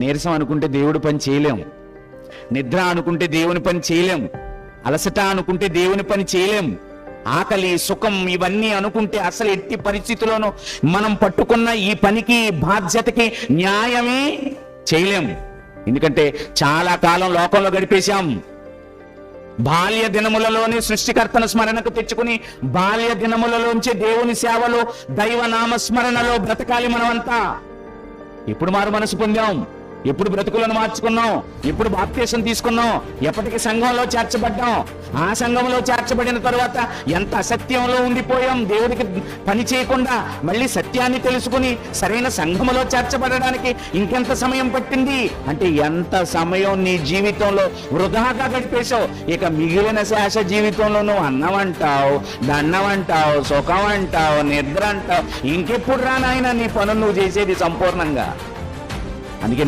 నీరసం అనుకుంటే దేవుడు పని చేయలేం. నిద్ర అనుకుంటే దేవుని పని చేయలేం. అలసట అనుకుంటే దేవుని పని చేయలేం. ఆకలి సుఖం ఇవన్నీ అనుకుంటే అసలు ఎట్టి పరిస్థితుల్లోనూ మనం పట్టుకున్న ఈ పనికి బాధ్యతకి న్యాయమే చేయలేం. ఎందుకంటే చాలా కాలం లోకంలో గడిపేశాం. బాల్య దినములలోనే సృష్టికర్తను స్మరణకు తెచ్చుకుని బాల్య దినములలోంచి దేవుని సేవలో దైవ నామస్మరణలో బ్రతకాలి మనమంతా. ఇప్పుడు మారు మనసు పొందాం? ఎప్పుడు బ్రతుకులను మార్చుకున్నాం. ఎప్పుడు బాప్తీసం తీసుకున్నాం. ఎప్పటికి సంఘంలో చేర్చబడ్డాం. ఆ సంఘంలో చేర్చబడిన తర్వాత ఎంత అసత్యంలో ఉండిపోయాం. దేవుడికి పని చేయకుండా మళ్ళీ సత్యాన్ని తెలుసుకుని సరైన సంఘములో చేర్చబడడానికి ఇంకెంత సమయం పట్టింది? అంటే ఎంత సమయం నీ జీవితంలో వృధాగా గడిపేశావు? ఇక మిగిలిన శేష జీవితంలో నువ్వు అన్నం అంటావు దండం అంటావు సుఖం అంటావు నిద్ర అంటావు. ఇంకెప్పుడు రానాయన నీ పనులు నువ్వు చేసేది సంపూర్ణంగా? అందుకే